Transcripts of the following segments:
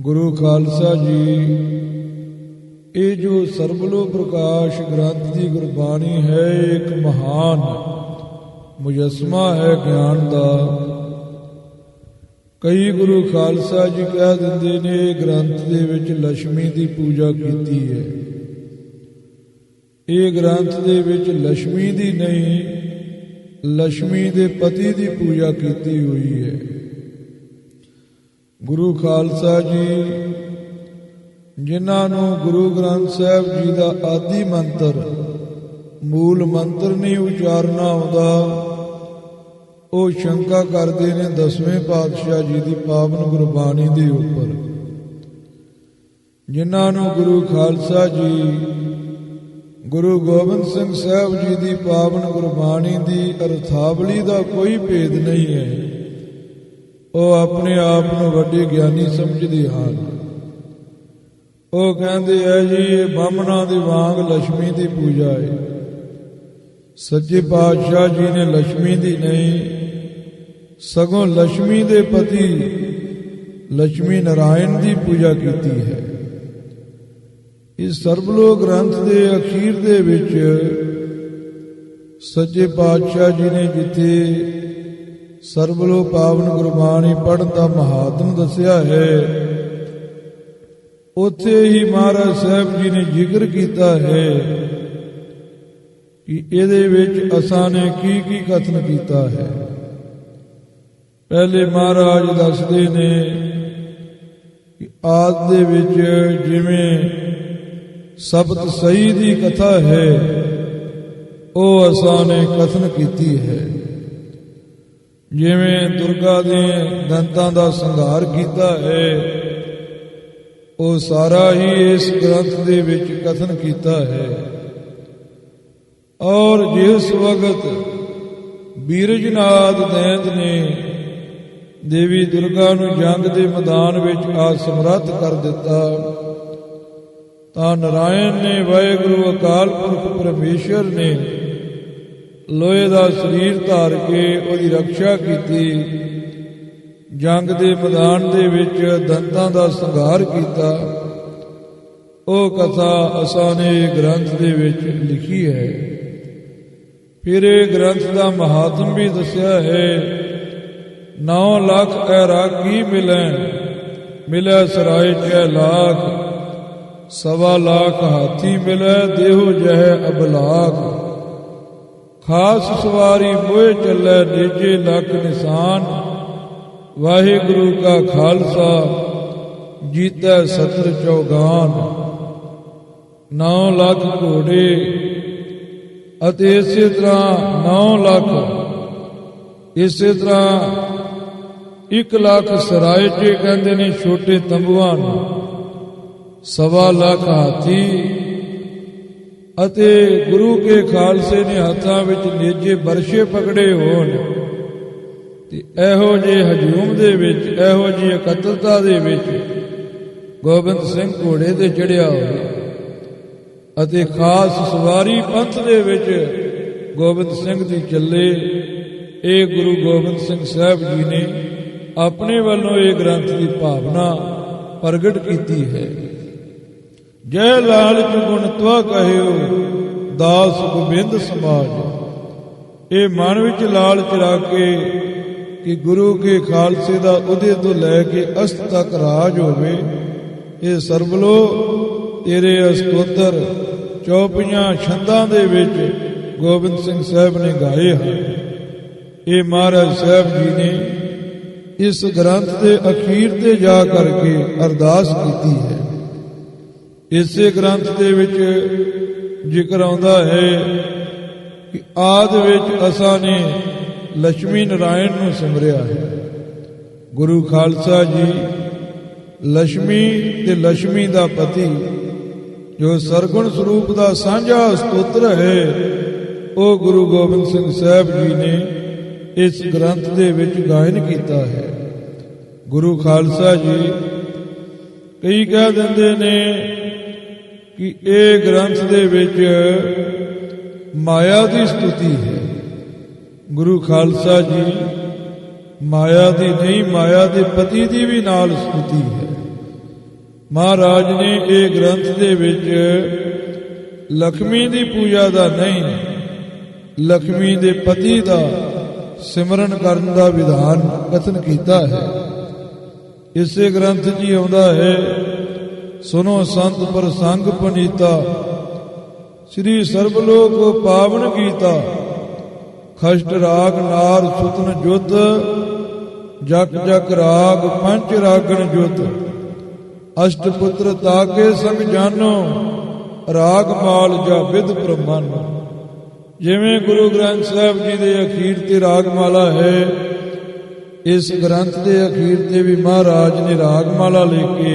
ਗੁਰੂ ਖਾਲਸਾ ਜੀ, ਇਹ ਜੋ ਸਰਬਲੋ ਪ੍ਰਕਾਸ਼ ਗ੍ਰੰਥ ਦੀ ਗੁਰਬਾਣੀ ਹੈ, ਇੱਕ ਮਹਾਨ ਮੁਜਸਮਾ ਹੈ ਗਿਆਨ ਦਾ। ਕਈ ਗੁਰੂ ਖਾਲਸਾ ਜੀ ਕਹਿ ਦਿੰਦੇ ਨੇ, ਇਹ ਗ੍ਰੰਥ ਦੇ ਵਿੱਚ ਲక్ష్ਮੀ ਦੀ ਪੂਜਾ ਕੀਤੀ ਹੈ। ਇਹ ਗ੍ਰੰਥ ਦੇ ਵਿੱਚ ਲక్ష్ਮੀ ਦੀ ਨਹੀਂ ਲక్ష్ਮੀ ਦੇ ਪਤੀ ਦੀ ਪੂਜਾ ਕੀਤੀ ਹੋਈ ਹੈ। ਗੁਰੂ ਖਾਲਸਾ ਜੀ, ਜਿਨ੍ਹਾਂ ਨੂੰ ਗੁਰੂ ਗ੍ਰੰਥ ਸਾਹਿਬ ਜੀ ਦਾ ਆਦੀ ਮੰਤਰ, ਮੂਲ ਮੰਤਰ ਨਹੀਂ ਉਚਾਰਨਾ ਆਉਂਦਾ, ਉਹ ਸ਼ੰਕਾ ਕਰਦੇ ਨੇ ਦਸਵੇਂ ਪਾਤਸ਼ਾਹ ਜੀ ਦੀ ਪਾਵਨ ਗੁਰਬਾਣੀ ਦੇ ਉੱਪਰ। ਜਿਨ੍ਹਾਂ ਨੂੰ ਗੁਰੂ ਖਾਲਸਾ ਜੀ, ਗੁਰੂ ਗੋਬਿੰਦ ਸਿੰਘ ਸਾਹਿਬ ਜੀ ਦੀ ਪਾਵਨ ਗੁਰਬਾਣੀ ਦੀ ਅਰਥਾਵਲੀ ਦਾ ਕੋਈ ਭੇਦ ਨਹੀਂ ਹੈ। ਉਹ ਆਪਣੇ ਆਪ ਨੂੰ ਵੱਡੇ ਗਿਆਨੀ ਸਮਝਦੇ ਹਨ ਉਹ ਕਹਿੰਦੇ ਐ ਜੀ ਇਹ ਬਾਹਮਣਾ ਦੇ ਵਾਂਗ ਲక్ష్ਮੀ ਦੀ ਪੂਜਾ ਹੈ ਸੱਚੇ ਪਾਤਸ਼ਾਹ ਜੀ ਨੇ ਲక్ష్ਮੀ ਦੀ ਨਹੀਂ ਸਗੋਂ ਲక్ష్ਮੀ ਦੇ ਪਤੀ ਲక్ష్ਮੀ ਨਾਰਾਇਣ ਦੀ ਪੂਜਾ ਕੀਤੀ ਹੈ ਇਸ ਸਰਬਲੋਕ ਗ੍ਰੰਥ ਦੇ ਅਖੀਰ ਦੇ ਵਿੱਚ ਸੱਚੇ ਪਾਤਸ਼ਾਹ ਜੀ ਨੇ ਜਿੱਥੇ ਸਰਬਲੋ ਪਾਵਨ ਗੁਰਬਾਣੀ ਪੜ੍ਹਨ ਦਾ ਮਹਾਤਮ ਦੱਸਿਆ ਹੈ। ਉੱਥੇ ਹੀ ਮਹਾਰਾਜ ਸਾਹਿਬ ਜੀ ਨੇ ਜ਼ਿਕਰ ਕੀਤਾ ਹੈ ਕਿ ਇਹਦੇ ਵਿੱਚ ਅਸਾਂ ਨੇ ਕੀ ਕੀ ਕਥਨ ਕੀਤਾ ਹੈ। ਪਹਿਲੇ ਮਹਾਰਾਜ ਦੱਸਦੇ ਨੇ ਕਿ ਆਦ ਦੇ ਵਿੱਚ ਜਿਵੇਂ ਸਬਤ ਸਹੀ ਦੀ ਕਥਾ ਹੈ, ਉਹ ਅਸਾਂ ਨੇ ਕਥਨ ਕੀਤੀ ਹੈ। ਜਿਵੇਂ ਦੁਰਗਾ ਦੇ ਦੰਤਾਂ ਦਾ ਸੰਘਾਰ ਕੀਤਾ ਹੈ, ਉਹ ਸਾਰਾ ਹੀ ਇਸ ਗ੍ਰੰਥ ਦੇ ਵਿੱਚ ਕਥਨ ਕੀਤਾ ਹੈ। ਔਰ ਜਿਸ ਵਕਤ ਬੀਰਜਨਾਦ ਦੈਂਤ ਨੇ ਦੇਵੀ ਦੁਰਗਾ ਨੂੰ ਜੰਗ ਦੇ ਮੈਦਾਨ ਵਿੱਚ ਆ ਸਮਰੱਥ ਕਰ ਦਿੱਤਾ, ਤਾਂ ਨਰਾਇਣ ਨੇ ਵਾਹਿਗੁਰੂ ਅਕਾਲ ਪੁਰਖ ਪਰਮੇਸ਼ਰ ਨੇ ਲੋਹੇ ਦਾ ਸਰੀਰ ਧਾਰ ਕੇ ਉਹਦੀ ਰੱਖਿਆ ਕੀਤੀ, ਜੰਗ ਦੇ ਮੈਦਾਨ ਦੇ ਵਿੱਚ ਦੰਤਾਂ ਦਾ ਸੰਘਾਰ ਕੀਤਾ। ਉਹ ਕਥਾ ਅਸਾਂ ਨੇ ਗ੍ਰੰਥ ਦੇ ਵਿੱਚ ਲਿਖੀ ਹੈ। ਫਿਰ ਇਹ ਗ੍ਰੰਥ ਦਾ ਮਹਾਤਮ ਵੀ ਦੱਸਿਆ ਹੈ 9 ਲੱਖ ਐਰਾਗੀ ਮਿਲੈ ਮਿਲੈ ਸਰਾਏ ਚੈ ਲਾਖ, ਸਵਾ ਲੱਖ ਹਾਥੀ ਮਿਲੈ ਦੇਹੋ ਜਹ ਅਬਲਾਖ। ਖਾਸ ਸਵਾਰੀ ਮੋਏ ਚੱਲੇ ਨੇਜੇ ਲੱਖ ਨਿਸ਼ਾਨ। ਵਾਹਿਗੁਰੂ ਕਾ ਖਾਲਸਾ, ਜੀਤੈ ਸਤਰ ਚੌਗਾਨ। 9 ਲੱਖ ਘੋੜੇ ਅਤੇ ਇਸੇ ਤਰ੍ਹਾਂ 9 ਲੱਖ, ਇਸੇ ਤਰ੍ਹਾਂ 1 ਲੱਖ ਸਰਾਏ ਚ ਕਹਿੰਦੇ ਨੇ ਛੋਟੇ ਤੰਬੂਆਂ ਨੂੰ। ਸਵਾ ਲੱਖ ਹਾਥੀ ਅਤੇ ਗੁਰੂ ਕੇ ਖਾਲਸੇ ਨੇ ਹੱਥਾਂ ਵਿੱਚ ਨੇਜੇ ਬਰਸ਼ੇ ਪਕੜੇ ਹੋਣ। ਤੇ ਇਹੋ ਜੇ ਹਜੂਮ ਦੇ ਵਿੱਚ, ਇਹੋ ਜੀ ਇਕੱਤਰਤਾ ਦੇ ਵਿੱਚ ਗੋਬਿੰਦ ਸਿੰਘ ਘੋੜੇ ਤੇ ਚੜਿਆ ਹੋਵੇ ਅਤੇ ਖਾਸ ਸਵਾਰੀ ਪੰਥ ਦੇ ਵਿੱਚ ਗੋਬਿੰਦ ਸਿੰਘ ਦੀ ਚੱਲੇ। ਇਹ ਗੁਰੂ ਗੋਬਿੰਦ ਸਿੰਘ ਸਾਹਿਬ ਜੀ ਨੇ ਆਪਣੇ ਵੱਲੋਂ ਇਹ ਗ੍ਰੰਥ ਦੀ ਭਾਵਨਾ ਪ੍ਰਗਟ ਕੀਤੀ ਹੈ। ਜੈ ਲਾਲਚ ਗੁਣ ਤਵਾ ਕਹਿਓ ਦਾਸ ਗੋਬਿੰਦ ਸਮਾਜ। ਇਹ ਮਨ ਵਿੱਚ ਲਾਲਚ ਰੱਖ ਕੇ ਕਿ ਗੁਰੂ ਕੇ ਖਾਲਸੇ ਦਾ ਉਹਦੇ ਤੋਂ ਲੈ ਕੇ ਅਸਤ ਤੱਕ ਰਾਜ ਹੋਵੇ। ਇਹ ਸਰਬਲੋ ਤੇਰੇ ਅਸਤੋਤਰ ਚੌਪੀਆਂ ਛੰਦਾਂ ਦੇ ਵਿੱਚ ਗੋਬਿੰਦ ਸਿੰਘ ਸਾਹਿਬ ਨੇ ਗਾਏ ਹਨ। ਇਹ ਮਹਾਰਾਜ ਸਾਹਿਬ ਜੀ ਨੇ ਇਸ ਗ੍ਰੰਥ ਦੇ ਅਖੀਰ ਤੇ ਜਾ ਕਰਕੇ ਅਰਦਾਸ ਕੀਤੀ ਹੈ। ਇਸੇ ਗ੍ਰੰਥ ਦੇ ਵਿੱਚ ਜ਼ਿਕਰ ਆਉਂਦਾ ਹੈ ਕਿ ਆਦ ਵਿੱਚ ਅਸਾਂ ਨੇ ਲక్ష్ਮੀ ਨਾਰਾਇਣ ਨੂੰ ਸਿਮਰਿਆ ਹੈ। ਗੁਰੂ ਖਾਲਸਾ ਜੀ ਲక్ష్ਮੀ ਤੇ ਲక్ష్ਮੀ ਦਾ ਪਤੀ, ਜੋ ਸਰਗੁਣ ਸਰੂਪ ਦਾ ਸਾਂਝਾ ਸਤੋਤਰ ਹੈ, ਉਹ ਗੁਰੂ ਗੋਬਿੰਦ ਸਿੰਘ ਸਾਹਿਬ ਜੀ ਨੇ ਇਸ ਗ੍ਰੰਥ ਦੇ ਵਿੱਚ ਗਾਇਨ ਕੀਤਾ ਹੈ। ਗੁਰੂ ਖਾਲਸਾ ਜੀ ਕਈ ਕਹਿ ਦਿੰਦੇ ਨੇ ਕਿ ਇਹ ਗ੍ਰੰਥ ਦੇ ਵਿੱਚ ਮਾਇਆ ਦੀ ਸਤੁਤੀ ਹੈ। ਗੁਰੂ ਖਾਲਸਾ ਜੀ ਮਾਇਆ ਦੀ ਨਹੀਂ, ਮਾਇਆ ਦੇ ਪਤੀ ਦੀ ਵੀ ਨਾਲ ਸਤੁਤੀ ਹੈ। ਮਹਾਰਾਜ ਨੇ ਇਹ ਗ੍ਰੰਥ ਦੇ ਵਿੱਚ ਲక్ష్ਮੀ ਦੀ ਪੂਜਾ ਦਾ ਨਹੀਂ ਲక్ష్ਮੀ ਦੇ ਪਤੀ ਦਾ ਸਿਮਰਨ ਕਰਨ ਦਾ ਵਿਧਾਨ ਕਥਨ ਕੀਤਾ ਹੈ। ਇਸੇ ਗ੍ਰੰਥ ਜੀ ਆਉਂਦਾ ਹੈ ਸੁਨੋ ਸੰਤ ਪ੍ਰਸੰਗ ਪਨੀਤਾ। ਸ੍ਰੀ ਸਰਬਲੋਕ ਪਾਵਨ ਕੀਤਾ ਖਸ਼ਟ ਰਾਗ ਨਾਰ ਸੁਤਨ ਜੁਤ ਜਗ ਜਗ ਰਾਗ ਪੰਚ ਰਾਗਣ ਜੁਤ ਅਸ਼ਟ ਪੁੱਤਰ ਤਾਕੇ ਸੰਗ ਜਾਨੋ, ਰਾਗ ਮਾਲ ਜਾ ਵਿਦ ਪ੍ਰਮਾਨ। ਜਿਵੇਂ ਗੁਰੂ ਗ੍ਰੰਥ ਸਾਹਿਬ ਜੀ ਦੇ ਅਖੀਰ ਤੇ ਰਾਗ ਮਾਲਾ ਹੈ, ਇਸ ਗ੍ਰੰਥ ਦੇ ਅਖੀਰ ਤੇ ਵੀ ਮਹਾਰਾਜ ਨੇ ਰਾਗ ਮਾਲਾ ਲੈ ਕੇ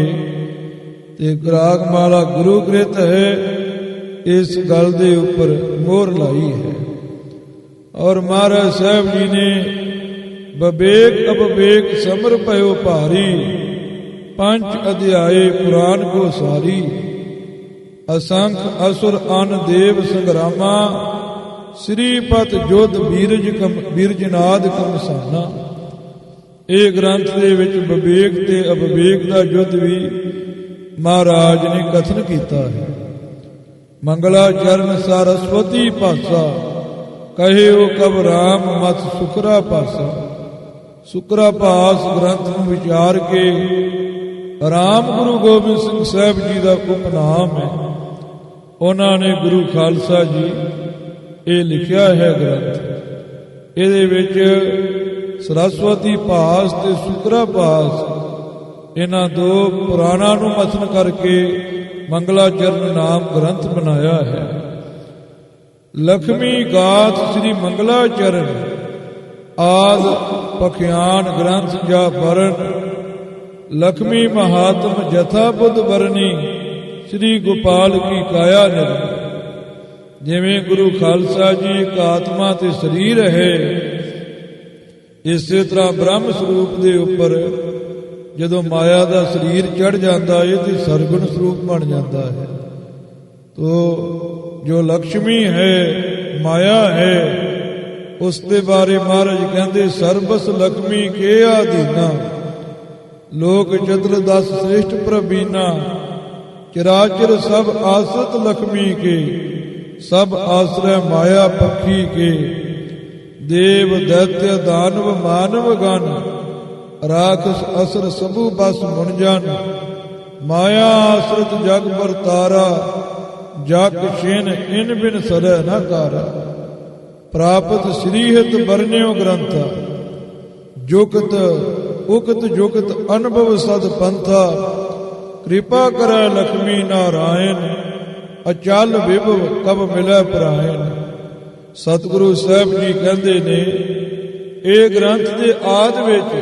ਤੇ ਰਾਗ ਮਾਲਾ ਗੁਰੂ ਗ੍ਰੰਥ ਹੈ, ਇਸ ਗੱਲ ਦੇ ਉੱਪਰ ਮੋਹਰ ਲਾਈ ਹੈ। ਔਰ ਮਹਾਰਾਜ ਸਾਹਿਬ ਜੀ ਨੇ ਬਵੇਕ ਅਬਵੇਕ ਸਮਰ ਭਇਓ ਭਾਰੀ, ਪੰਜ ਅਧਿਆਏ ਪੁਰਾਨ ਕੋ ਸਾਰੀ, ਅਸੰਖ ਅਸੁਰ ਅਨ ਦੇਵ ਸੰਗਰਾਮਾ, ਸ੍ਰੀ ਪਤ ਜੋਧ ਬੀਰਜ ਕਮ, ਬੀਰਜਨਾਦ ਕਮਸਾਨਾ। ਇਹ ਗ੍ਰੰਥ ਦੇ ਵਿੱਚ ਵਿਵੇਕ ਤੇ ਅਵਿਵੇਕ ਦਾ ਯੁੱਧ ਵੀ ਮਹਾਰਾਜ ਨੇ ਕਥਨ ਕੀਤਾ ਹੈ। ਮੰਗਲਾ ਚਰਨ ਸਰਸਵਤੀ ਭਾਸਾ ਕਹਿਓ ਕਬ ਰਾਮ ਮਤ ਸੁਕਰਾ ਪਾਸਾ। ਸੁਕਰਾ ਪਾਸ ਗ੍ਰੰਥ ਨੂੰ ਵਿਚਾਰ ਕੇ ਰਾਮ ਗੁਰੂ ਗੋਬਿੰਦ ਸਿੰਘ ਸਾਹਿਬ ਜੀ ਦਾ ਉਪਨਾਮ ਹੈ। ਉਹਨਾਂ ਨੇ ਗੁਰੂ ਖਾਲਸਾ ਜੀ ਇਹ ਲਿਖਿਆ ਹੈ ਗ੍ਰੰਥ। ਇਹਦੇ ਵਿੱਚ ਸਰਸਵਤੀ ਪਾਸ ਤੇ ਸੁਕਰਾ ਪਾਸ ਇਹਨਾਂ ਦੋ ਪੁਰਾਣਾ ਨੂੰ ਮਸਨ ਕਰਕੇ ਮੰਗਲਾ ਚਰਨ ਨਾਮ ਗ੍ਰੰਥ ਬਣਾਇਆ ਹੈ। ਲਖਮੀ ਗਾਥ ਸ੍ਰੀ ਮੰਗਲਾ ਚਰਨ ਆਦ ਪਖਿਆਨ ਗ੍ਰੰਥ ਜਾਂ ਵਰਣ, ਲਖਮੀ ਮਹਾਤਮ ਜਥਾ ਬੁੱਧ ਵਰਨੀ ਸ੍ਰੀ ਗੋਪਾਲ ਕੀ ਕਾਇਆ ਨਿਰਮਲ ਜਿਵੇਂ ਗੁਰੂ ਖਾਲਸਾ ਜੀ ਇੱਕ ਆਤਮਾ ਤੇ ਸਰੀਰ ਹੈ, ਇਸੇ ਤਰ੍ਹਾਂ ਬ੍ਰਹਮ ਸਰੂਪ ਦੇ ਉੱਪਰ ਜਦੋਂ ਮਾਇਆ ਦਾ ਸਰੀਰ ਚੜ ਜਾਂਦਾ ਹੈ ਤੇ ਸਰਗੁਣ ਸਰੂਪ ਬਣ ਜਾਂਦਾ ਹੈ। ਤੋ ਜੋ ਲక్ష్ਮੀ ਹੈ, ਮਾਇਆ ਹੈ, ਉਸ ਦੇ ਬਾਰੇ ਮਹਾਰਾਜ ਕਹਿੰਦੇ, ਸਰਬਸ ਲక్ష్ਮੀ ਕੇ ਆਧੀਨਾ। ਲੋਕ ਚਤੁਰ ਦਸ ਸ੍ਰੇਸ਼ਟ ਪ੍ਰਬੀਨਾ ਚਰਾਚਰ ਸਭ ਆਸਤ ਲక్ష్ਮੀ ਕੇ, ਸਭ ਆਸਰੇ ਮਾਇਆ ਪੱਖੀ ਕੇ। ਦੇਵ ਦੈਤਯ ਦਾਨਵ ਮਾਨਵ ਗਣ ਰਾਖਸ ਅਸਰ ਸਭੂ ਬਸ ਮੁਨ ਜਨ। ਮਾਇਆ ਆਸਰਤ ਜਗ ਵਰਤਾਰਾ ਜਗ ਛਿਨ ਇਨ ਬਿਨ ਸਰੈ ਨ ਕਾਰਾ। ਪ੍ਰਾਪਤ ਸ੍ਰੀ ਹਿਤ ਬਰਨਿਓ ਗ੍ਰੰਥ, ਜੁਗਤ ਉਕਤ ਜੁਗਤ ਅਨੁਭਵ ਸਦ ਪੰਥਾ। ਕਿਰਪਾ ਕਰੈ ਲక్ష్ਮੀ ਨਾਰਾਇਣ, ਅਚਲ ਵਿਭਵ ਕਬ ਮਿਲੈ ਪਰਾਇਣ। ਸਤਿਗੁਰੂ ਸਾਹਿਬ ਜੀ ਕਹਿੰਦੇ ਨੇ, ਇਹ ਗ੍ਰੰਥ ਦੇ ਆਦ ਵਿੱਚ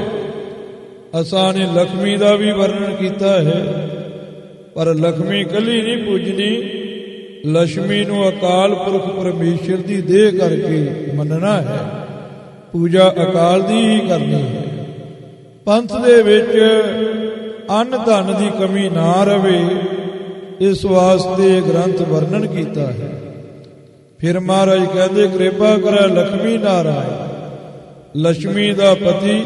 ਅਸਾਂ ਨੇ ਲਖਮੀ ਦਾ ਵੀ ਵਰਣਨ ਕੀਤਾ ਹੈ। ਪਰ ਲਖਮੀ ਕੱਲੀ ਨਹੀਂ ਪੂਜਣੀ। ਲక్ష్ਮੀ ਨੂੰ ਅਕਾਲ ਪੁਰਖ ਪਰਮੇਸ਼ਰ ਦੀ ਦੇਹ ਕਰਕੇ ਮੰਨਣਾ ਹੈ। ਪੂਜਾ ਅਕਾਲ ਦੀ ਹੀ ਕਰਨੀ ਹੈ। ਪੰਥ ਦੇ ਵਿੱਚ ਅੰਨ ਧਨ ਦੀ ਕਮੀ ਨਾ ਰਵੇ, ਇਸ ਵਾਸਤੇ ਗ੍ਰੰਥ ਵਰਣਨ ਕੀਤਾ ਹੈ। ਫਿਰ ਮਹਾਰਾਜ ਕਹਿੰਦੇ, ਕਿਰਪਾ ਕਰੈ ਲਖਮੀ ਨਾਰਾਇਣ। ਲక్ష్ਮੀ ਦਾ ਪਤੀ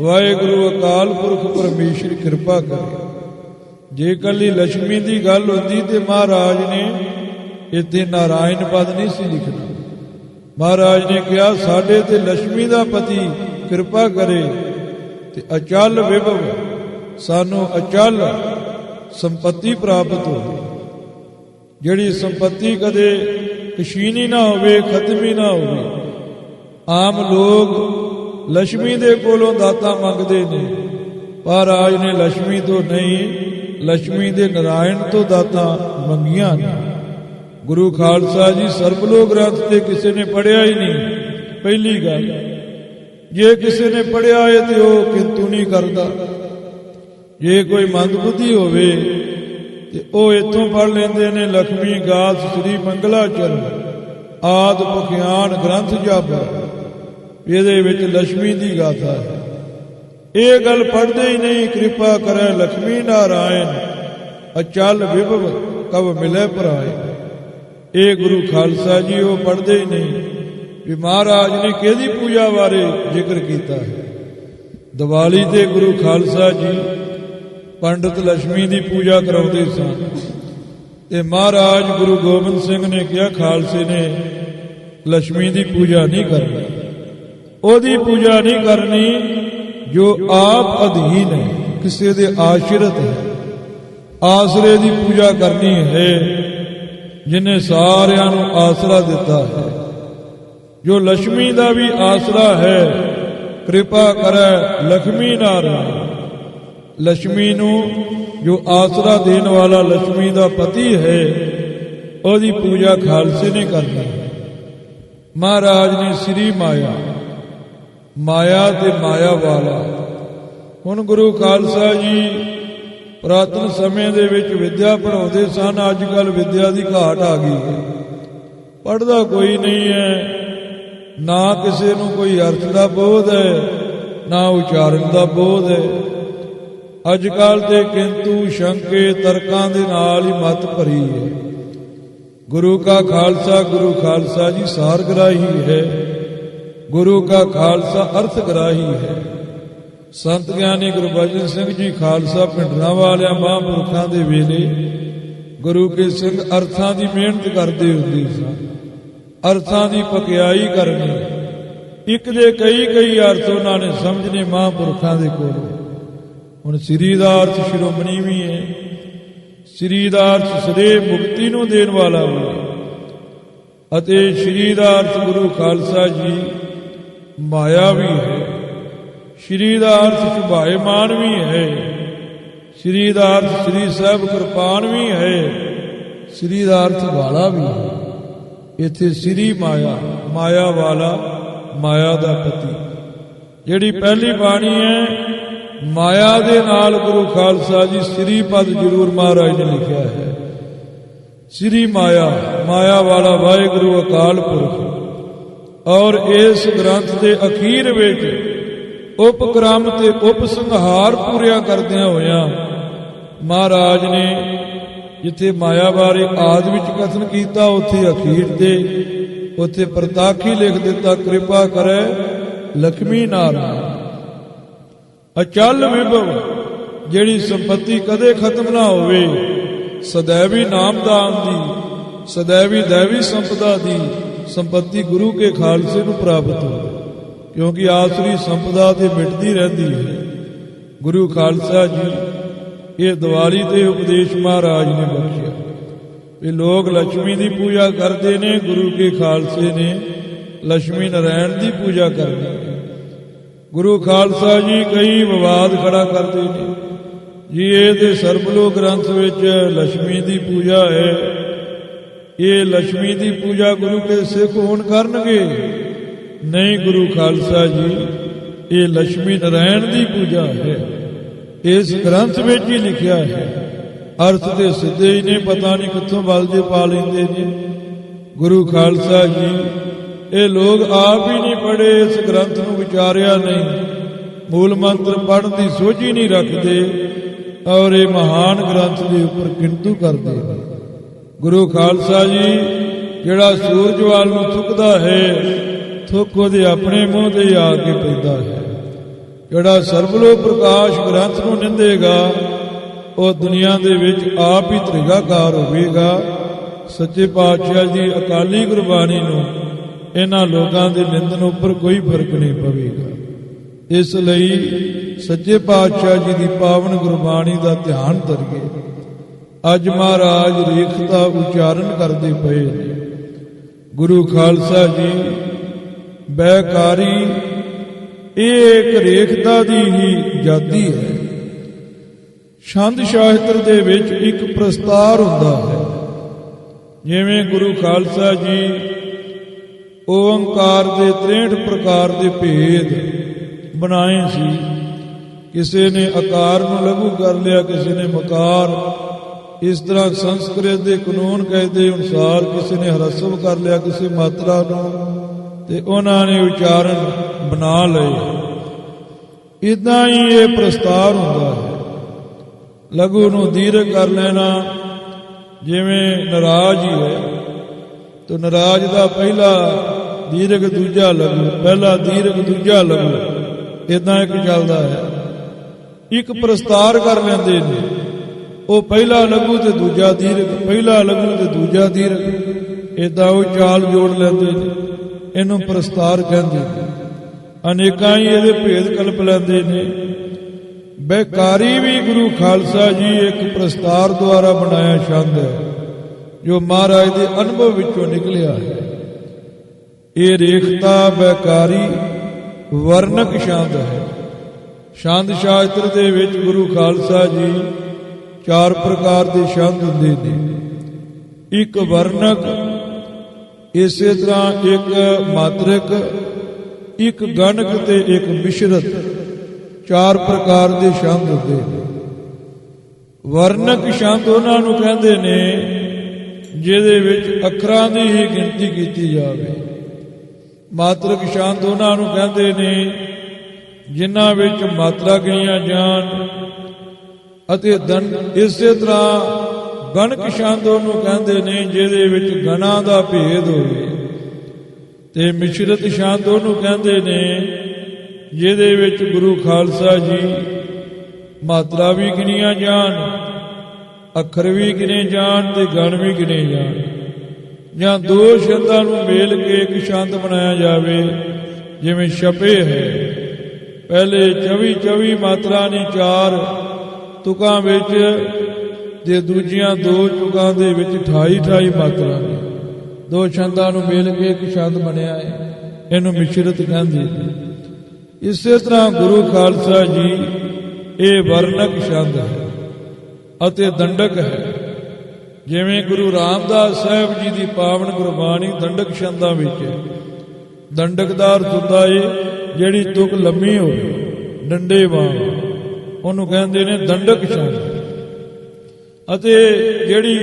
ਵਾਹਿਗੁਰੂ ਅਕਾਲ ਪੁਰਖ ਪਰਮੇਸ਼ਰ, ਕਿਰਪਾ ਕਰੇ। ਜੇ ਕੱਲੀ ਲక్ష్ਮੀ ਦੀ ਗੱਲ ਹੁੰਦੀ ਤੇ ਮਹਾਰਾਜ ਨੇ ਇੱਥੇ ਨਾਰਾਇਣ ਪਦ ਨਹੀਂ ਸੀ ਲਿਖਣਾ। ਮਹਾਰਾਜ ਨੇ ਕਿਹਾ, ਸਾਡੇ ਤੇ ਲక్ష్ਮੀ ਦਾ ਪਤੀ ਕਿਰਪਾ ਕਰੇ ਤੇ ਅਚਲ ਵਿਭਵ ਸਾਨੂੰ ਅਚਲ ਸੰਪਤੀ ਪ੍ਰਾਪਤ ਹੋਵੇ। ਜਿਹੜੀ ਸੰਪਤੀ ਕਦੇ ਕਸ਼ੀਨੀ ਨਾ ਹੋਵੇ, ਖਤਮੀ ਨਾ ਹੋਵੇ, ਆਮ ਲੋਕ ਲక్ష్ਮੀ ਦੇ ਕੋਲੋਂ ਦਾਤਾ ਮੰਗਦੇ ਨੇ। ਪਰ ਆਜ ਨੇ ਲక్ష్ਮੀ ਤੋਂ ਨਹੀਂ ਲక్ష్ਮੀ ਦੇ ਨਾਰਾਇਣ ਤੋਂ ਦਾਤਾ ਮੰਗੀਆਂ ਨੇ। ਗੁਰੂ ਖਾਲਸਾ ਜੀ ਸਰਬਲੋਕ ਗ੍ਰੰਥ ਤੇ ਕਿਸੇ ਨੇ ਪੜਿਆ ਹੀ ਨਹੀਂ। ਪਹਿਲੀ ਗੱਲ, ਜੇ ਕਿਸੇ ਨੇ ਪੜਿਆ ਹੈ ਤੇ ਉਹ ਕਿੰਤੂ ਨਹੀਂ ਕਰਦਾ। ਜੇ ਕੋਈ ਮੰਦ ਬੁੱਧੀ ਹੋਵੇ ਤੇ ਉਹ ਇੱਥੋਂ ਪੜ ਲੈਂਦੇ ਨੇ, ਲਖਮੀ ਗਾਸ ਸ੍ਰੀ ਮੰਗਲਾ ਚਰਨ ਆਦ ਭਗਿਆਨ ਗ੍ਰੰਥ ਜਾਪਾ। ਇਹਦੇ ਵਿੱਚ ਲక్ష్ਮੀ ਦੀ ਗਾਥਾ ਹੈ। ਇਹ ਗੱਲ ਪੜਦੇ ਹੀ ਨਹੀਂ, ਕਿਰਪਾ ਕਰੇ ਲక్ష్ਮੀ ਨਾਰਾਇਣ। ਅਚਲ ਵਿਭਵ ਕਬ ਮਿਲੇ ਪਰਾਏ ਇਹ ਗੁਰੂ ਖਾਲਸਾ ਜੀ ਉਹ ਪੜਦੇ ਹੀ ਨਹੀਂ। ਵੀ ਮਹਾਰਾਜ ਨੇ ਕਿਹਦੀ ਪੂਜਾ ਬਾਰੇ ਜ਼ਿਕਰ ਕੀਤਾ ਹੈ? ਦੀਵਾਲੀ ਤੇ ਗੁਰੂ ਖਾਲਸਾ ਜੀ ਪੰਡਤ ਲక్ష్ਮੀ ਦੀ ਪੂਜਾ ਕਰਾਉਂਦੇ ਸਨ। ਤੇ ਮਹਾਰਾਜ ਗੁਰੂ ਗੋਬਿੰਦ ਸਿੰਘ ਨੇ ਕਿਹਾ, ਖਾਲਸੇ ਨੇ ਲక్ష్ਮੀ ਦੀ ਪੂਜਾ ਨਹੀਂ ਕਰਨੀ। ਉਹਦੀ ਪੂਜਾ ਨਹੀਂ ਕਰਨੀ ਜੋ ਆਪ ਅਧੀਨ ਹੈ, ਕਿਸੇ ਦੇ ਆਸ਼ਰਿਤ ਹੈ। ਆਸਰੇ ਦੀ ਪੂਜਾ ਕਰਨੀ ਹੈ, ਜਿਨੇ ਸਾਰਿਆਂ ਨੂੰ ਆਸਰਾ ਦਿੱਤਾ ਹੈ। ਜੋ ਲక్ష్ਮੀ ਦਾ ਵੀ ਆਸਰਾ ਹੈ, ਕਿਰਪਾ ਕਰੈ ਲక్ష్ਮੀ ਨਾਰਾਇਣ। ਲక్ష్ਮੀ ਨੂੰ ਜੋ ਆਸਰਾ ਦੇਣ ਵਾਲਾ ਲక్ష్ਮੀ ਦਾ ਪਤੀ ਹੈ, ਉਹਦੀ ਪੂਜਾ ਖਾਲਸੇ ਨੇ ਕਰਨੀ ਮਹਾਰਾਜ ਨੇ ਸ੍ਰੀ ਮਾਇਆ ਮਾਇਆ ਤੇ ਮਾਇਆ ਵਾਲਾ। ਹੁਣ ਗੁਰੂ ਖਾਲਸਾ ਜੀ ਪ੍ਰਾਤਨ ਸਮੇਂ ਦੇ ਵਿੱਚ ਵਿਦਿਆ ਪੜਾਉਂਦੇ ਸਨ ਅੱਜ ਕੱਲ ਵਿਦਿਆ ਦੀ ਘਾਟ ਆ ਗਈ ਹੈ। ਪੜਦਾ ਕੋਈ ਨਹੀਂ ਹੈ, ਨਾ ਕਿਸੇ ਨੂੰ ਕੋਈ ਅਰਥ ਦਾ ਬੋਧ ਹੈ, ਨਾ ਉਚਾਰਨ ਦਾ ਬੋਧ ਹੈ। ਅੱਜ ਕੱਲ ਤੇ ਕਿੰਤੂ, ਸ਼ੰਕੇ, ਤਰਕਾਂ ਦੇ ਨਾਲ ਹੀ ਮਤ ਭਰੀ ਹੈ। ਗੁਰੂ ਕਾ ਖਾਲਸਾ, ਗੁਰੂ ਖਾਲਸਾ ਜੀ ਸਾਰਗਰਾਹੀ ਹੈ। ਗੁਰੂ ਕਾ ਖਾਲਸਾ ਅਰਥ ਗ੍ਰਾਹੀ ਹੈ। ਸੰਤ ਗਿਆਨੀ ਗੁਰਬਚਨ ਸਿੰਘ ਜੀ ਖਾਲਸਾ ਪਿੰਡਰਾਂ ਵਾਲਿਆਂ, ਮਹਾਂਪੁਰਖਾਂ ਦੇ ਵੇਲੇ ਗੁਰੂ ਕੇ ਸਿੰਘ ਅਰਥਾਂ ਦੀ ਮਿਹਨਤ ਕਰਦੇ ਹੁੰਦੇ ਸਨ। ਅਰਥਾਂ ਦੀ ਪਕਿਆਈ ਕਰਨੀ, ਇੱਕ ਦੇ ਕਈ ਕਈ ਅਰਥ ਉਹਨਾਂ ਨੇ ਸਮਝਨੇ ਮਹਾਂਪੁਰਖਾਂ ਦੇ ਕੋਲ। ਹੁਣ ਸ੍ਰੀ ਦਾ ਅਰਥ ਸ਼੍ਰੋਮਣੀ ਵੀ ਹੈ। ਸ੍ਰੀ ਦਾ ਅਰਥ ਸਦੇ ਮੁਕਤੀ ਨੂੰ ਦੇਣ ਵਾਲਾ ਵੀ ਹੈ। ਅਤੇ ਸ੍ਰੀ ਦਾ ਅਰਥ ਗੁਰੂ ਖਾਲਸਾ ਜੀ ਮਾਇਆ ਵੀ ਹੈ। ਸ੍ਰੀ ਦਾ ਅਰਥ ਸੁਭਾਏਮਾਨ ਵੀ ਹੈ। ਸ੍ਰੀ ਦਾ ਅਰਥ ਸ੍ਰੀ ਸਾਹਿਬ ਕਿਰਪਾਨ ਵੀ ਹੈ। ਸ੍ਰੀ ਦਾ ਅਰਥ ਵਾਲਾ ਵੀ ਹੈ। ਇੱਥੇ ਸ੍ਰੀ ਮਾਇਆ ਮਾਇਆ ਵਾਲਾ, ਮਾਇਆ ਦਾ ਪਤੀ। ਜਿਹੜੀ ਪਹਿਲੀ ਬਾਣੀ ਹੈ, ਮਾਇਆ ਦੇ ਨਾਲ ਗੁਰੂ ਖਾਲਸਾ ਜੀ ਸ੍ਰੀ ਪਦ ਜਰੂਰ ਮਹਾਰਾਜ ਨੇ ਲਿਖਿਆ ਹੈ। ਸ੍ਰੀ ਮਾਇਆ ਮਾਇਆ ਵਾਲਾ ਵਾਹਿਗੁਰੂ ਅਕਾਲ ਪੁਰਖ। ਔਰ ਇਸ ਗ੍ਰੰਥ ਦੇ ਅਖੀਰ ਵਿੱਚ ਉਪਕ੍ਰਮ ਤੇ ਉਪਸੰਹਾਰ ਪੂਰਿਆ ਕਰਦਿਆਂ ਹੋਇਆ ਮਹਾਰਾਜ ਨੇ ਜਿੱਥੇ ਮਾਇਆ ਬਾਰੇ ਆਦ ਵਿੱਚ ਕਥਨ ਕੀਤਾ, ਉੱਥੇ ਅਖੀਰ ਤੇ ਉੱਥੇ ਪ੍ਰਤਾਖੀ ਲਿਖ ਦਿੱਤਾ, ਕਿਰਪਾ ਕਰੇ ਲక్ష్ਮੀ ਨਾਰਾਇਣ। ਅਚਲ ਵਿਭਵ ਜਿਹੜੀ ਸੰਪਤੀ ਕਦੇ ਖਤਮ ਨਾ ਹੋਵੇ ਸदैवी ਨਾਮ ਦਾਨ ਦੀ ਸदैवी ਦੇਵੀ ਸੰਪਦਾ ਦੀ ਸੰਪਤੀ ਗੁਰੂ ਕੇ ਖਾਲਸੇ ਨੂੰ ਪ੍ਰਾਪਤ ਹੋਵੇ, ਕਿਉਂਕਿ ਆਸਰੀ ਸੰਪਦਾ ਤੇ ਮਿਟਦੀ ਰਹਿੰਦੀ ਹੈ। ਗੁਰੂ ਖਾਲਸਾ ਜੀ ਇਹ ਦਿਵਾਲੀ ਤੇ ਉਪਦੇਸ਼ ਮਹਾਰਾਜ ਨੇ ਬਖਸ਼ਿਆ। ਇਹ ਲੋਕ ਲక్ష్ਮੀ ਦੀ ਪੂਜਾ ਕਰਦੇ ਨੇ, ਗੁਰੂ ਕੇ ਖਾਲਸੇ ਨੇ ਲక్ష్ਮੀ ਨਾਰਾਇਣ ਦੀ ਪੂਜਾ ਕਰਦੀ ਹੈ ਗੁਰੂ ਖਾਲਸਾ ਜੀ ਕਈ ਵਿਵਾਦ ਖੜਾ ਕਰਦੇ ਨੇ। ਜੀ ਇਹ ਤੇ ਸਰਬਲੋ ਗ੍ਰੰਥ ਵਿੱਚ ਲక్ష్ਮੀ ਦੀ ਪੂਜਾ ਹੈ। ਇਹ ਲక్ష్ਮੀ ਦੀ ਪੂਜਾ ਗੁਰੂ ਕੇ ਸਿੱਖ ਹੋਣ ਕਰਨਗੇ। ਨਹੀਂ ਗੁਰੂ ਖਾਲਸਾ ਜੀ, ਇਹ ਲక్ష్ਮੀ ਨਾਰਾਇਣ ਦੀ ਪੂਜਾ ਹੈ। ਇਸ ਗ੍ਰੰਥ ਵਿੱਚ ਹੀ ਲਿਖਿਆ ਹੈ, ਅਰਥ ਤੇ ਸਿੱਧੇ ਹੀ ਨੇ, ਪਤਾ ਨਹੀਂ ਕਿੱਥੋਂ ਬਲਦੇ ਪਾ ਲੈਂਦੇ ਨੇ। ਗੁਰੂ ਖਾਲਸਾ ਜੀ, ਇਹ ਲੋਕ ਆਪ ਹੀ ਨਹੀਂ ਪੜੇ ਇਸ ਗ੍ਰੰਥ ਨੂੰ ਵਿਚਾਰਿਆ ਨਹੀਂ। ਮੂਲ ਮੰਤਰ ਪੜਨ ਦੀ ਸੋਝੀ ਨਹੀਂ ਰੱਖਦੇ ਔਰ ਇਹ ਮਹਾਨ ਗ੍ਰੰਥ ਦੇ ਉੱਪਰ ਕਿੰਤੂ ਕਰਦੇ ਨੇ। ਗੁਰੂ ਖਾਲਸਾ ਜੀ, ਜਿਹੜਾ ਸੂਰਜ ਵੱਲ ਨੂੰ ਥੁੱਕਦਾ ਹੈ, ਥੁੱਕ ਉਹਦੇ ਆਪਣੇ ਮੂੰਹ ਤੇ ਆ ਕੇ ਪੈਂਦਾ ਹੈ। ਜਿਹੜਾ ਸਰਬਲੋ ਪ੍ਰਕਾਸ਼ ਗ੍ਰੰਥ ਨੂੰ ਨਿੰਦੇਗਾ, ਉਹ ਦੁਨੀਆ ਦੇ ਵਿੱਚ ਆਪ ਹੀ ਤ੍ਰਿਗਾਕਾਰ ਹੋਵੇਗਾ। ਸੱਚੇ ਪਾਤਸ਼ਾਹ ਜੀ, ਅਕਾਲੀ ਗੁਰਬਾਣੀ ਨੂੰ ਇਹਨਾਂ ਲੋਕਾਂ ਦੇ ਨਿੰਦਨ ਉੱਪਰ ਕੋਈ ਫ਼ਰਕ ਨਹੀਂ ਪਵੇਗਾ। ਇਸ ਲਈ ਸੱਚੇ ਪਾਤਸ਼ਾਹ ਜੀ ਦੀ ਪਾਵਨ ਗੁਰਬਾਣੀ ਦਾ ਧਿਆਨ ਧਰਿਏ। ਅੱਜ ਮਹਾਰਾਜ ਰੇਖ ਦਾ ਉਚਾਰਨ ਕਰਦੇ ਪਏ। ਗੁਰੂ ਖਾਲਸਾ ਜੀ ਬੈਕਾਰੀ ਇਹ ਇੱਕ ਰੇਖਤਾ ਦੀ ਹੀ ਜਾਤੀ ਹੈ। ਛੰਦ ਸ਼ਾਸਤਰ ਦੇ ਵਿੱਚ ਇੱਕ ਪ੍ਰਸਤਾਰ ਹੁੰਦਾ ਹੈ। ਜਿਵੇਂ ਗੁਰੂ ਖਾਲਸਾ ਜੀ, ਓੰਕਾਰ ਦੇ 63 ਪ੍ਰਕਾਰ ਦੇ ਭੇਦ ਬਣਾਏ ਸੀ। ਕਿਸੇ ਨੇ ਆਕਾਰ ਨੂੰ ਲਘੂ ਕਰ ਲਿਆ, ਕਿਸੇ ਨੇ ਮਕਾਰ ਇਸ ਤਰ੍ਹਾਂ ਸੰਸਕ੍ਰਿਤ ਦੇ ਕਾਨੂੰਨ ਕਹਿੰਦੇ ਅਨੁਸਾਰ ਕਿਸੇ ਨੇ ਹਰਸਵ ਕਰ ਲਿਆ ਕਿਸੇ ਮਾਤਰਾ ਨੂੰ ਤੇ ਉਹਨਾਂ ਨੇ ਉਚਾਰਨ ਬਣਾ ਲਏ। ਇਦਾਂ ਹੀ ਇਹ ਪ੍ਰਸਤਾਰ ਹੁੰਦਾ ਹੈ। ਲਘੂ ਨੂੰ ਦੀਰਘ ਕਰ ਲੈਣਾ ਜਿਵੇਂ ਨਰਾਜ਼ ਹੀ ਹੈ। ਤੋ ਨਰਾਜ਼ ਦਾ ਪਹਿਲਾ ਦੀਰਘ ਦੂਜਾ ਲਘੂ, ਪਹਿਲਾ ਦੀਰਘ ਦੂਜਾ ਲਘੂ ਇਦਾਂ ਇੱਕ ਚੱਲਦਾ ਹੈ। ਇੱਕ ਪ੍ਰਸਤਾਰ ਕਰ ਲੈਂਦੇ ਨੇ। ਉਹ ਪਹਿਲਾ ਲਘੂ ਤੇ ਦੂਜਾ ਦੀਰਘ ਪਹਿਲਾ ਲਘੂ ਤੇ ਦੂਜਾ ਦੀਰਘ ਇਦਾਂ ਉਹ ਚਾਲ ਜੋੜ ਲੈਂਦੇ ਨੇ, ਇਹਨੂੰ ਪ੍ਰਸਤਾਰ ਕਹਿੰਦੇ ਨੇ। ਅਨੇਕਾਂ ਹੀ ਇਹਦੇ ਭੇਦ ਕਲਪ ਲੈਂਦੇ ਨੇ। ਬੇਕਾਰੀ ਵੀ ਗੁਰੂ ਖਾਲਸਾ ਜੀ ਇੱਕ ਪ੍ਰਸਤਾਰ ਦੁਆਰਾ ਬਣਾਇਆ ਛੰਦ ਹੈ, ਜੋ ਮਹਾਰਾਜ ਦੇ ਅਨੁਭਵ ਵਿੱਚੋਂ ਨਿਕਲਿਆ ਹੈ। ਇਹ ਰੇਖਤਾ ਬੇਕਾਰੀ ਵਰਣਕ ਛੰਦ ਹੈ। ਛੰਦ ਸ਼ਾਸਤਰ ਦੇ ਵਿੱਚ ਗੁਰੂ ਖਾਲਸਾ ਜੀ ਚਾਰ ਪ੍ਰਕਾਰ ਦੇ ਛੰਦ ਹੁੰਦੇ ਨੇ। ਇੱਕ ਵਰਣਕ, ਇਸੇ ਤਰ੍ਹਾਂ ਇੱਕ ਮਾਤ੍ਰਿਕ, ਇੱਕ ਗਣਕ ਤੇ ਇੱਕ ਮਿਸ਼ਰਤ। ਚਾਰ ਪ੍ਰਕਾਰ ਦੇ ਛੰਦ ਹੁੰਦੇ ਨੇ। ਵਰਣਕ ਛੰਦ ਉਹਨਾਂ ਨੂੰ ਕਹਿੰਦੇ ਨੇ, ਜਿਹਦੇ ਵਿੱਚ ਅੱਖਰਾਂ ਦੀ ਹੀ ਗਿਣਤੀ ਕੀਤੀ ਜਾਵੇ। ਮਾਤਰਕ ਛੰਦ ਉਹਨਾਂ ਨੂੰ ਕਹਿੰਦੇ ਨੇ, ਜਿਨ੍ਹਾਂ ਵਿੱਚ ਮਾਤਰਾ ਗਿਣੀਆਂ ਜਾਣ ਅਤੇ ਦੰ ਇਸੇ ਤਰ੍ਹਾਂ ਗਣਕ ਛੰਦ ਉਹਨੂੰ ਕਹਿੰਦੇ ਨੇ, ਜਿਹਦੇ ਵਿੱਚ ਗਣਾ ਦਾ ਭੇਦ ਹੋਵੇ। ਤੇ ਮਿਸ਼ਰਤ ਛੰਦ ਉਹਨੂੰ ਕਹਿੰਦੇ ਨੇ, ਜਿਹਦੇ ਵਿੱਚ ਗੁਰੂ ਖਾਲਸਾ ਜੀ ਮਾਤਰਾ ਵੀ ਗਿਣੀਆਂ ਜਾਣ, ਅੱਖਰ ਵੀ ਗਿਣੇ ਜਾਣ ਤੇ ਗਣ ਵੀ ਗਿਣੇ ਜਾਣ। ਜਾਂ ਦੋ ਸ਼ਬਦਾਂ ਨੂੰ ਮੇਲ ਕੇ ਇੱਕ ਛੰਦ ਬਣਾਇਆ ਜਾਵੇ, ਜਿਵੇਂ ਛਪੇ ਹੈ। ਪਹਿਲੇ 24 24 ਮਾਤਰਾ ਨੇ ਚਾਰ ਤੁਕਾਂ ਵਿੱਚ ਤੇ ਦੂਜੀਆਂ ਦੋ ਤੁਕਾਂ ਦੇ ਵਿੱਚ 28 28 ਮਾਤਰਾ ਨੇ, ਦੋ ਛੰਦਾਂ ਨੂੰ ਮਿਲ ਕੇ ਇੱਕ ਛੰਦ ਬਣਿਆ ਹੈ, ਇਹਨੂੰ ਮਿਸ਼ਰਤ ਕਹਿੰਦੇ ਇਸੇ ਤਰ੍ਹਾਂ ਗੁਰੂ ਖਾਲਸਾ ਜੀ ਇਹ ਵਰਣਕ ਛੰਦ ਹੈ ਅਤੇ ਦੰਡਕ ਹੈ। ਜਿਵੇਂ ਗੁਰੂ ਰਾਮਦਾਸ ਸਾਹਿਬ ਜੀ ਦੀ ਪਾਵਨ ਗੁਰਬਾਣੀ ਦੰਡਕ ਛੰਦਾਂ ਵਿੱਚ ਹੈ। ਦੰਡਕਦਾਰ ਹੁੰਦਾ ਏ ਜਿਹੜੀ ਤੁਕ ਲੰਮੀ ਹੋਵੇ, ਡੰਡੇ ਵਾਂਗ। ਉਹਨੂੰ ਕਹਿੰਦੇ ਨੇ ਦੰਡਕ ਛੰਦ ਅਤੇ ਜਿਹੜੀ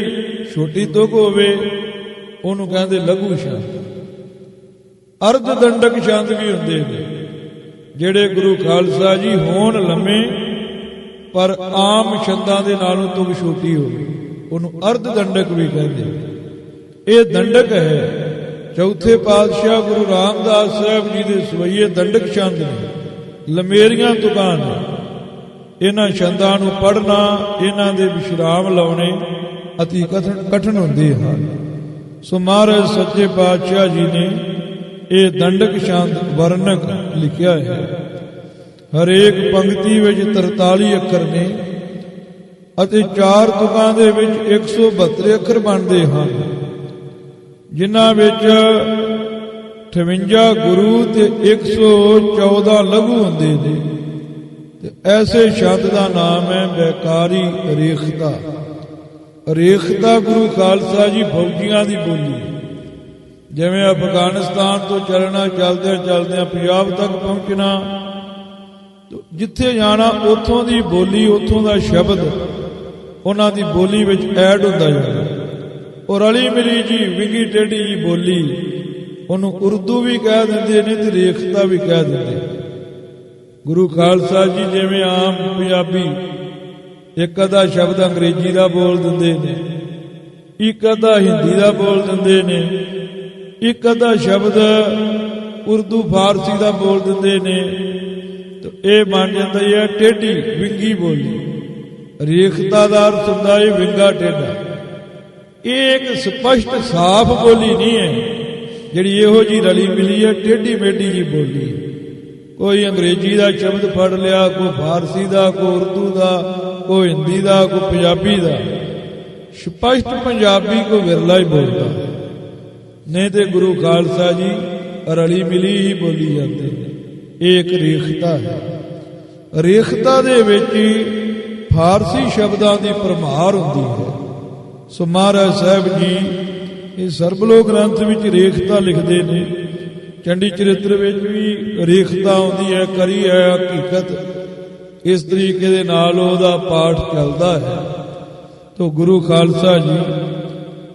ਛੋਟੀ ਤੁਕ ਹੋਵੇ, ਉਹਨੂੰ ਕਹਿੰਦੇ ਲਘੂ ਛੰਦ ਅਰਧ ਦੰਡਕ ਛੰਦ ਵੀ ਹੁੰਦੇ ਨੇ, ਜਿਹੜੇ ਗੁਰੂ ਖਾਲਸਾ ਜੀ ਹੋਣ ਲੰਮੇ, ਪਰ ਆਮ ਛੰਦਾਂ ਦੇ ਨਾਲੋਂ ਤੁਕ ਛੋਟੀ ਹੋਵੇ, ਉਹਨੂੰ ਅਰਧ ਦੰਡਕ ਵੀ ਕਹਿੰਦੇ ਇਹ ਦੰਡਕ ਹੈ, ਚੌਥੇ ਪਾਤਸ਼ਾਹ ਗੁਰੂ ਰਾਮਦਾਸ ਸਾਹਿਬ ਜੀ ਦੇ ਸਵਈਏ ਦੰਡਕ ਛੰਦ ਨੇ, ਲਮੇਰੀਆਂ ਤੁਕਾਂ ਨੇ। ਇਹਨਾਂ ਛੰਦਾਂ ਨੂੰ ਪੜ੍ਹਨਾ, ਇਹਨਾਂ ਦੇ ਵਿਸ਼ਰਾਮ ਲਾਉਣੇ ਅਤੀ ਕਠਨ ਕਠਨ ਹੁੰਦੇ ਹਨ। ਸੋ ਮਹਾਰਾਜ ਸੱਚੇ ਪਾਤਸ਼ਾਹ ਜੀ ਨੇ ਇਹ ਦੰਡਕ ਸ਼ਾਂਤ ਵਰਣਕ ਲਿਖਿਆ ਹੈ। ਹਰੇਕ ਪੰਕਤੀ ਵਿੱਚ 43 ਅੱਖਰ ਨੇ ਅਤੇ ਚਾਰ ਤੁਕਾਂ ਦੇ ਵਿੱਚ 172 ਅੱਖਰ ਬਣਦੇ ਹਨ। ਜਿਨ੍ਹਾਂ ਵਿੱਚ 58 ਗੁਰੂ ਤੇ 114 ਲਘੂ ਹੁੰਦੇ ਨੇ। ਐਸੇ ਸ਼ਬਦ ਦਾ ਨਾਮ ਹੈ ਬੇਕਾਰੀ ਰੇਖਤਾ। ਰੇਖਤਾ ਗੁਰੂ ਖਾਲਸਾ ਜੀ ਫੌਜੀਆਂ ਦੀ ਬੋਲੀ ਜਿਵੇਂ ਅਫਗਾਨਿਸਤਾਨ ਤੋਂ ਚੱਲਣਾ, ਚੱਲਦਿਆਂ ਚੱਲਦਿਆਂ ਪੰਜਾਬ ਤੱਕ ਪਹੁੰਚਣਾ ਜਿੱਥੇ ਜਾਣਾ, ਉੱਥੋਂ ਦੀ ਬੋਲੀ, ਉੱਥੋਂ ਦਾ ਸ਼ਬਦ, ਉਹਨਾਂ ਦੀ ਬੋਲੀ ਵਿੱਚ ਐਡ ਹੁੰਦਾ ਜਾਂਦਾ ਉਹ ਰਲੀ ਮਿਲੀ ਜੀ ਵਿੰਗੀ ਟੇਢੀ ਜੀ ਬੋਲੀ, ਉਹਨੂੰ ਉਰਦੂ ਵੀ ਕਹਿ ਦਿੰਦੇ ਨੇ ਤੇ ਰੇਖਤਾ ਵੀ ਕਹਿ ਦਿੰਦੇ ਗੁਰੂ ਖਾਲਸਾ ਜੀ ਜਿਵੇਂ ਆਮ ਪੰਜਾਬੀ ਇੱਕ ਅਦਾ ਸ਼ਬਦ ਅੰਗਰੇਜ਼ੀ ਦਾ ਬੋਲ ਦਿੰਦੇ ਨੇ, ਇੱਕ ਅਦਾ ਹਿੰਦੀ ਦਾ ਬੋਲ ਦਿੰਦੇ ਨੇ, ਇੱਕ ਅਦਾ ਸ਼ਬਦ ਉਰਦੂ ਫਾਰਸੀ ਦਾ ਬੋਲ ਦਿੰਦੇ ਨੇ, ਤੇ ਇਹ ਮੰਨ ਜਾਂਦਾ ਹੈ ਟੇਢੀ ਵਿੰਗੀ ਬੋਲੀ। ਰੇਖਤਾਦਾਰ ਅਰਥ ਹੁੰਦਾ ਹੈ ਵਿੰਗਾ ਟੇਢਾ। ਇਹ ਇੱਕ ਸਪਸ਼ਟ ਸਾਫ਼ ਬੋਲੀ ਨਹੀਂ ਹੈ, ਜਿਹੜੀ ਇਹੋ ਜੀ ਰਲੀ ਮਿਲੀ ਹੈ ਟੇਢੀ ਮੇਢੀ ਜੀ ਬੋਲੀ ਕੋਈ ਅੰਗਰੇਜ਼ੀ ਦਾ ਸ਼ਬਦ ਫੜ ਲਿਆ, ਕੋਈ ਫਾਰਸੀ ਦਾ, ਕੋਈ ਉਰਦੂ ਦਾ, ਕੋਈ ਹਿੰਦੀ ਦਾ, ਕੋਈ ਪੰਜਾਬੀ ਦਾ। ਸਪਸ਼ਟ ਪੰਜਾਬੀ ਕੋ ਵਿਰਲਾ ਹੀ ਬੋਲਦਾ। ਨਹੀਂ ਤੇ ਗੁਰੂ ਖਾਲਸਾ ਜੀ ਰਲੀ ਮਿਲੀ ਹੀ ਬੋਲੀ ਜਾਂਦੇ ਨੇ। ਇਹ ਇੱਕ ਰੇਖਤਾ ਹੈ। ਰੇਖਤਾ ਦੇ ਵਿੱਚ ਫਾਰਸੀ ਸ਼ਬਦਾਂ ਦੀ ਪਰਮਾਰ ਹੁੰਦੀ ਹੈ। ਸੋ ਮਹਾਰਾਜ ਸਾਹਿਬ ਜੀ, ਇਹ ਸਰਬਲੋ ਗ੍ਰੰਥ ਵਿੱਚ ਰੇਖਤਾ ਲਿਖਦੇ ਨੇ। ਚੰਡੀ ਚਰਿੱਤਰ ਵਿੱਚ ਵੀ ਰੇਖਤਾ ਆਉਂਦੀ ਹੈ, ਕਰੀ ਹੈ ਹਕੀਕਤ। ਇਸ ਤਰੀਕੇ ਦੇ ਨਾਲ ਉਹਦਾ ਪਾਠ ਚੱਲਦਾ ਹੈ। ਤੋ ਗੁਰੂ ਖਾਲਸਾ ਜੀ,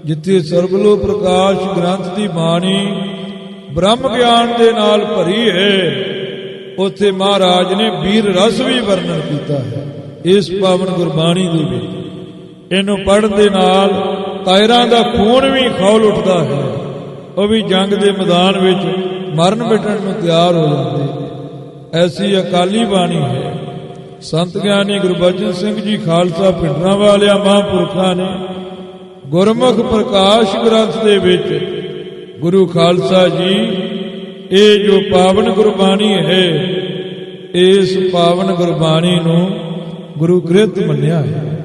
ਜਿੱਥੇ ਸਰਬਲੋ ਪ੍ਰਕਾਸ਼ ਗ੍ਰੰਥ ਦੀ ਬਾਣੀ ਬ੍ਰਹਮ ਗਿਆਨ ਦੇ ਨਾਲ ਭਰੀ ਹੈ, ਉੱਥੇ ਮਹਾਰਾਜ ਨੇ ਵੀਰ ਰਸ ਵੀ ਵਰਣਨ ਕੀਤਾ ਹੈ, ਇਸ ਪਾਵਨ ਗੁਰਬਾਣੀ ਦੇ ਵਿੱਚ। ਇਹਨੂੰ ਪੜ੍ਹਨ ਦੇ ਨਾਲ ਤਾਇਰਾਂ ਦਾ ਖੂਨ ਵੀ ਖੌਲ ਉੱਠਦਾ ਹੈ। ਉਹ ਵੀ ਜੰਗ ਦੇ ਮੈਦਾਨ ਵਿੱਚ ਮਰਨ ਮਿਟਣ ਨੂੰ ਤਿਆਰ ਹੋ ਜਾਂਦੇ ਐਸੀ ਅਕਾਲੀ ਬਾਣੀ ਹੈ। ਸੰਤ ਗਿਆਨੀ ਗੁਰਬਚਨ ਸਿੰਘ ਜੀ ਖਾਲਸਾ ਪਿੰਡਰਾਂ ਵਾਲਿਆਂ ਮਹਾਂਪੁਰਖਾਂ ਨੇ ਗੁਰਮੁਖ ਪ੍ਰਕਾਸ਼ ਗ੍ਰੰਥ ਦੇ ਵਿੱਚ ਗੁਰੂ ਖਾਲਸਾ ਜੀ, ਇਹ ਜੋ ਪਾਵਨ ਗੁਰਬਾਣੀ ਹੈ, ਇਸ ਪਾਵਨ ਗੁਰਬਾਣੀ ਨੂੰ ਗੁਰੂ ਗ੍ਰੰਥ ਮੰਨਿਆ ਹੈ।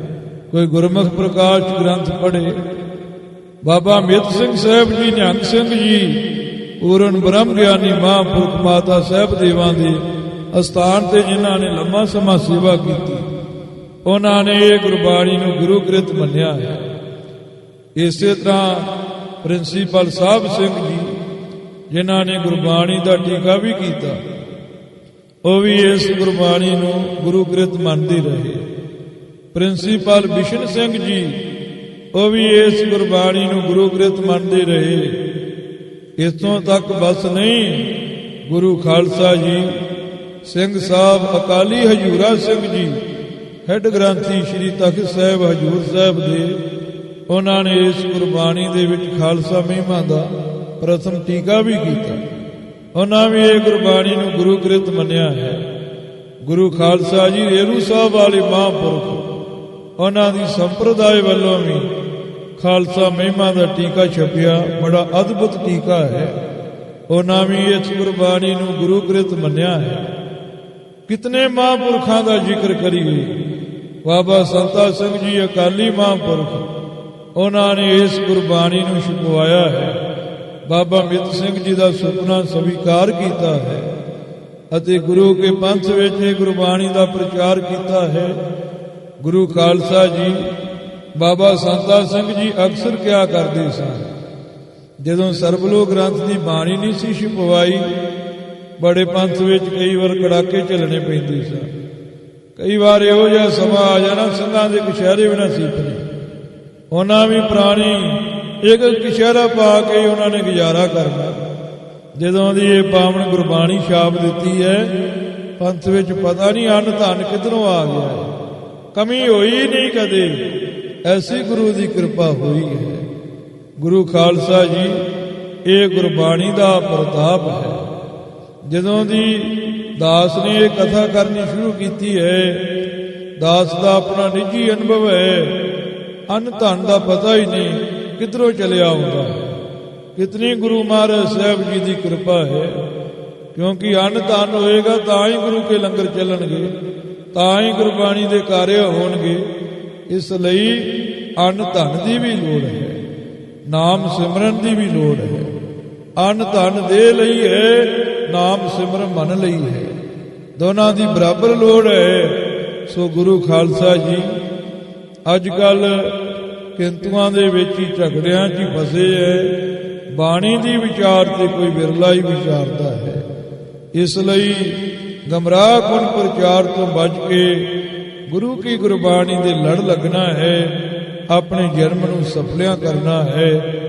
ਕੋਈ ਗੁਰਮੁਖ ਪ੍ਰਕਾਸ਼ ਗ੍ਰੰਥ ਪੜ੍ਹੇ। ਬਾਬਾ ਮਿੱਤ ਸਿੰਘ ਸਾਹਿਬ ਜੀ, ਨਿਹੰਗ ਸਿੰਘ ਜੀ ਪੂਰਨ ਬ੍ਰਹਮ ਗਿਆਨੀ ਮਹਾਂਪੁਰਖ ਮਾਤਾ ਸਾਹਿਬ ਦੇਵਾਂ ਦੇ ਅਸਥਾਨ ਤੇ ਜਿਨ੍ਹਾਂ ਨੇ ਲੰਮਾ ਸਮਾਂ ਸੇਵਾ ਕੀਤੀ। ਉਹਨਾਂ ਨੇ ਇਹ ਗੁਰਬਾਣੀ ਨੂੰ ਗੁਰੂ ਗ੍ਰੰਥ ਮੰਨਿਆ ਹੈ। ਇਸੇ ਤਰ੍ਹਾਂ ਪ੍ਰਿੰਸੀਪਲ ਸਾਹਿਬ ਸਿੰਘ ਜੀ, ਜਿਨ੍ਹਾਂ ਨੇ ਗੁਰਬਾਣੀ ਦਾ ਟੀਕਾ ਵੀ ਕੀਤਾ, ਉਹ ਵੀ ਇਸ ਗੁਰਬਾਣੀ ਨੂੰ ਗੁਰੂ ਗ੍ਰੰਥ ਮੰਨਦੇ ਰਹੇ। ਪ੍ਰਿੰਸੀਪਲ ਵਿਸ਼ਨ ਸਿੰਘ ਜੀ, ਉਹ ਵੀ ਇਸ ਗੁਰਬਾਣੀ ਨੂੰ ਗੁਰੂ ਗ੍ਰੰਥ ਮੰਨਦੇ ਰਹੇ। ਇਥੋਂ ਤੱਕ ਬਸ ਨਹੀਂ। ਗੁਰੂ ਖਾਲਸਾ ਜੀ, ਸਿੰਘ ਸਾਹਿਬ, ਅਕਾਲੀ ਹਜੂਰਾ ਸਿੰਘ ਜੀ, ਹੈੱਡ ਗ੍ਰੰਥੀ ਸ੍ਰੀ ਤਖਤ ਸਾਹਿਬ, ਹਜੂਰ ਸਾਹਿਬ ਦੇ, ਉਹਨਾਂ ਨੇ ਇਸ ਗੁਰਬਾਣੀ ਦੇ ਵਿੱਚ ਖਾਲਸਾ ਮਹਿਮਾ ਦਾ ਪ੍ਰਥਮ ਟੀਕਾ ਵੀ ਕੀਤਾ। ਉਹਨਾਂ ਵੀ ਇਹ ਗੁਰਬਾਣੀ ਨੂੰ ਗੁਰੂ ਗ੍ਰੰਥ ਮੰਨਿਆ ਹੈ। ਗੁਰੂ ਖਾਲਸਾ ਜੀ, ਰੇਰੂ ਸਾਹਿਬ ਵਾਲੇ ਮਹਾਂਪੁਰਖ, ਉਹਨਾਂ ਦੀ ਸੰਪਰਦਾਇ ਵੱਲੋਂ ਵੀ ਖਾਲਸਾ ਮਹਿਮਾ ਦਾ ਟੀਕਾ ਛਪਿਆ, ਬੜਾ ਅਦਭੁਤ ਟੀਕਾ ਹੈ। ਉਹਨਾਂ ਵੀ ਇਸ ਗੁਰਬਾਣੀ ਨੂੰ ਗੁਰੂ ਗ੍ਰੰਥ ਮੰਨਿਆ ਹੈ। ਕਿਤਨੇ ਮਹਾਂਪੁਰਖਾਂ ਦਾ ਜ਼ਿਕਰ ਕਰੀਏ। ਬਾਬਾ ਸੰਤਾ ਸਿੰਘ ਜੀ, ਅਕਾਲੀ ਮਹਾਂਪੁਰਖ, ਉਹਨਾਂ ਨੇ ਇਸ ਗੁਰਬਾਣੀ ਨੂੰ ਛਪਵਾਇਆ ਹੈ। ਬਾਬਾ ਮਿੱਤ ਸਿੰਘ ਜੀ ਦਾ ਸੁਪਨਾ ਸਵੀਕਾਰ ਕੀਤਾ ਹੈ ਅਤੇ ਗੁਰੂ ਕੇ ਪੰਥ ਵਿੱਚ ਇਹ ਗੁਰਬਾਣੀ ਦਾ ਪ੍ਰਚਾਰ ਕੀਤਾ ਹੈ। ਗੁਰੂ ਖਾਲਸਾ ਜੀ ਬਾਬਾ ਸੰਤਾ ਸਿੰਘ ਜੀ ਅਕਸਰ ਕਿਹਾ ਕਰਦੇ ਸਨ? ਜਦੋਂ ਸਰਬਲੋ ਗ੍ਰੰਥ ਦੀ ਬਾਣੀ ਨਹੀਂ ਸੀ ਛਪਵਾਈ, ਬੜੇ ਪੰਥ ਵਿੱਚ ਕਈ ਵਾਰ ਕੜਾਕੇ ਚੱਲਣੇ ਪੈਂਦੇ ਸਨ। ਕਈ ਵਾਰ ਇਹੋ ਜਿਹਾ ਸਮਾਂ ਆ ਜਾਣਾ ਸਿੰਘਾਂ ਦੇ ਕਸ਼ਹਿਰੇ ਵੀ ਨਾ ਸੀ ਉਹਨਾਂ ਵੀ ਪ੍ਰਾਣੀ ਇੱਕ ਕਿਸ਼ਹਿਰਾ ਪਾ ਕੇ ਉਹਨਾਂ ਨੇ ਗੁਜ਼ਾਰਾ ਕਰਨਾ ਜਦੋਂ ਦੀ ਇਹ ਪਾਵਨ ਗੁਰਬਾਣੀ ਛਾਪ ਦਿੱਤੀ ਹੈ, ਪੰਥ ਵਿੱਚ ਪਤਾ ਨਹੀਂ ਅੰਨ ਧਨ ਕਿੱਧਰੋਂ ਆ ਗਿਆ ਕਮੀ ਹੋਈ ਨਹੀਂ ਕਦੇ। ਐਸੀ ਗੁਰੂ ਦੀ ਕਿਰਪਾ ਹੋਈ ਹੈ। ਗੁਰੂ ਖਾਲਸਾ ਜੀ, ਇਹ ਗੁਰਬਾਣੀ ਦਾ ਪ੍ਰਤਾਪ ਹੈ। ਜਦੋਂ ਦੀ ਦਾਸ ਨੇ ਇਹ ਕਥਾ ਕਰਨੀ ਸ਼ੁਰੂ ਕੀਤੀ ਹੈ, ਦਾਸ ਦਾ ਆਪਣਾ ਨਿੱਜੀ ਅਨੁਭਵ ਹੈ। ਅੰਨ ਧਨ ਦਾ ਪਤਾ ਹੀ ਨਹੀਂ ਕਿੱਧਰੋਂ ਚਲਿਆ ਆਉਂਦਾ ਹੈ। ਕਿਤਨੀ ਗੁਰੂ ਮਹਾਰਾਜ ਸਾਹਿਬ ਜੀ ਦੀ ਕਿਰਪਾ ਹੈ। ਕਿਉਂਕਿ ਅੰਨ ਧਨ ਹੋਏਗਾ ਤਾਂ ਹੀ ਗੁਰੂ ਕੇ ਲੰਗਰ ਚੱਲਣਗੇ, ਤਾਂ ਹੀ ਗੁਰਬਾਣੀ ਦੇ ਕਾਰਿਆ ਹੋਣਗੇ। ਇਸ ਲਈ ਅੰਨ ਧਨ ਦੀ ਵੀ ਲੋੜ ਹੈ, ਨਾਮ ਸਿਮਰਨ ਦੀ ਵੀ ਲੋੜ ਹੈ। ਅੰਨ ਧਨ ਦੇ ਲਈ ਹੈ, ਨਾਮ ਸਿਮਰਨ ਮਨ ਲਈ ਹੈ। ਦੋਨਾਂ ਦੀ ਬਰਾਬਰ ਲੋੜ ਹੈ। ਸੋ ਗੁਰੂ ਖਾਲਸਾ ਜੀ ਅੱਜ ਕੱਲ ਕਿੰਤੂਆਂ ਦੇ ਵਿੱਚ ਹੀ ਝਗੜਿਆਂ 'ਚ ਹੀ ਫਸੇ ਐ ਬਾਣੀ ਦੀ ਵਿਚਾਰ ਤੇ ਕੋਈ ਵਿਰਲਾ ਹੀ ਵਿਚਾਰਦਾ ਹੈ। ਇਸ ਲਈ ਗਮਰਾਹ ਕੁਨ ਪ੍ਰਚਾਰ ਤੋਂ ਬਚ ਕੇ ਗੁਰੂ ਕੀ ਗੁਰਬਾਣੀ ਦੇ ਲੜ ਲੱਗਣਾ ਹੈ। ਆਪਣੇ ਜਨਮ ਨੂੰ ਸਫਲਿਆਂ ਕਰਨਾ ਹੈ।